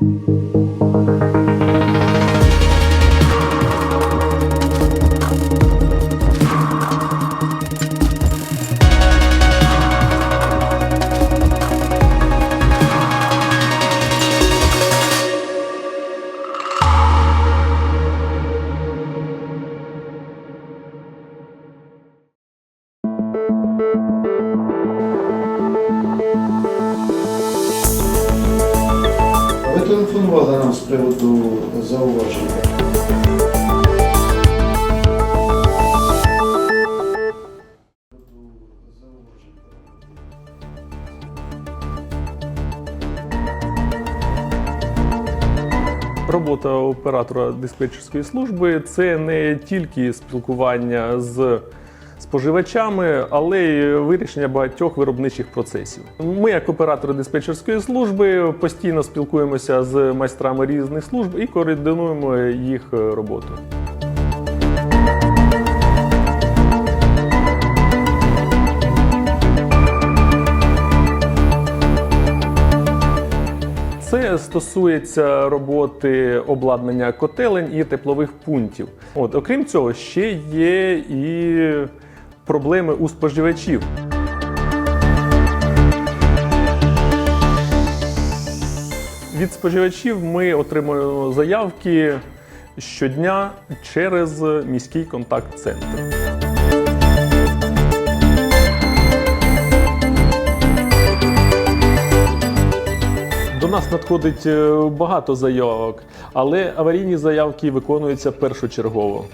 Ви телефонували нам з приводу зауваження. Робота оператора диспетчерської служби це не тільки спілкування з споживачами, але й вирішення багатьох виробничих процесів. Ми, як оператори диспетчерської служби, постійно спілкуємося з майстрами різних служб і координуємо їх роботу. Це стосується роботи обладнання котелень і теплових пунктів. От, окрім цього, ще є і проблеми у споживачів. Від споживачів ми отримуємо заявки щодня через міський контакт-центр. До нас надходить е, багато заявок, але аварійні заявки виконуються першочергово.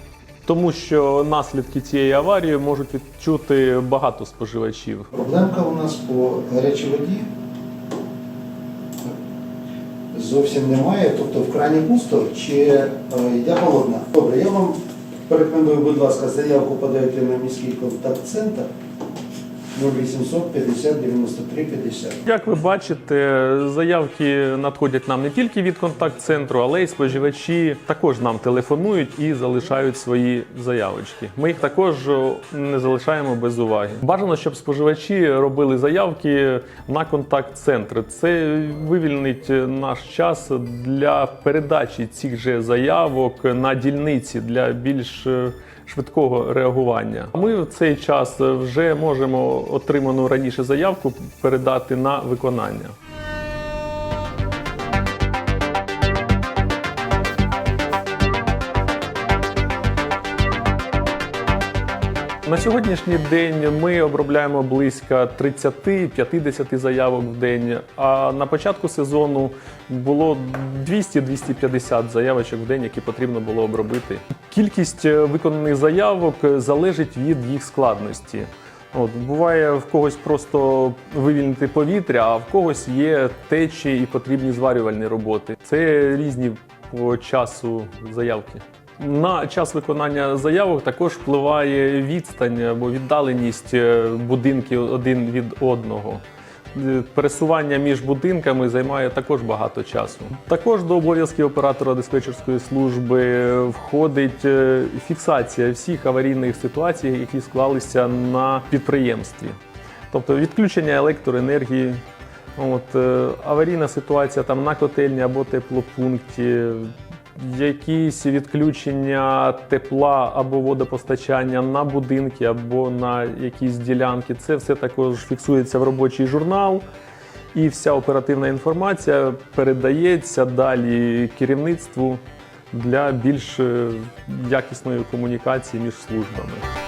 Тому що наслідки цієї аварії можуть відчути багато споживачів. Проблемка у нас по гарячій воді зовсім немає, тобто в крані пусто чи е, йде холодна. Добре, я вам порекомендую, будь ласка, заявку подайте на міський контакт-центр 0800 50 93 50. Як ви бачите, заявки надходять нам не тільки від контакт-центру, але й споживачі також нам телефонують і залишають свої заявочки. Ми їх також не залишаємо без уваги. Бажано, щоб споживачі робили заявки на контакт-центр. Це вивільнить наш час для передачі цих же заявок на дільниці для більш е, швидкого реагування. Ми в цей час вже можемо отриману раніше заявку передати на виконання. На сьогоднішній день ми обробляємо близько 30-50 заявок в день. А на початку сезону було 200-250 заявочок в день, які потрібно було обробити. Кількість е, виконаних заявок залежить від їх складності. От, буває в когось просто вивільнити повітря, а в когось є течі і потрібні зварювальні роботи. Це різні по часу заявки. На час виконання заявок також впливає відстань або віддаленість е, будинків один від одного. Е, Пересування між будинками займає також багато часу. Також до обов'язків оператора диспетчерської служби входить е, фіксація всіх аварійних ситуацій, які склалися на підприємстві. Тобто відключення електроенергії, от, е, аварійна ситуація там на котельні або теплопункті, якісь відключення тепла або водопостачання на будинки або на якісь ділянки. Це все також фіксується в робочий журнал. І вся оперативна інформація передається далі керівництву для більш е, якісної комунікації між службами.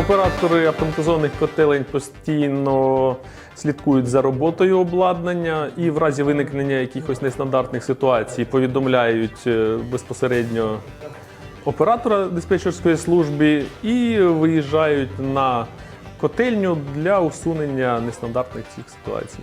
Оператори автоматизованих котелень постійно слідкують за роботою обладнання і в разі виникнення якихось нестандартних ситуацій повідомляють е, безпосередньо оператора диспетчерської служби і виїжджають на котельню для усунення нестандартних цих ситуацій.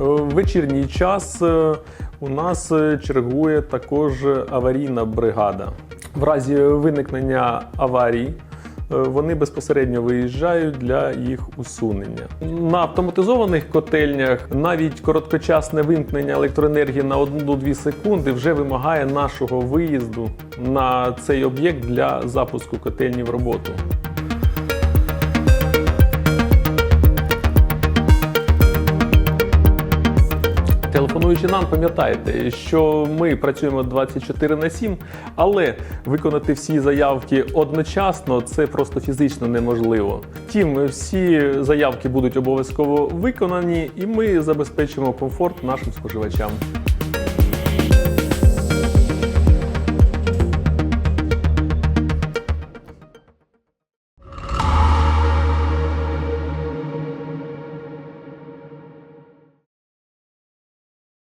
В вечірній час е, у нас е, чергує також аварійна бригада. В разі виникнення аварій е, вони безпосередньо виїжджають для їх усунення. На автоматизованих котельнях навіть короткочасне вимкнення електроенергії на 1-2 секунди вже вимагає нашого виїзду на цей об'єкт для запуску котельні в роботу. Телефонуючи нам, пам'ятайте, що ми працюємо 24 на 7, але виконати всі заявки одночасно це просто фізично неможливо. Втім, всі заявки будуть обов'язково виконані, і ми забезпечимо комфорт нашим споживачам.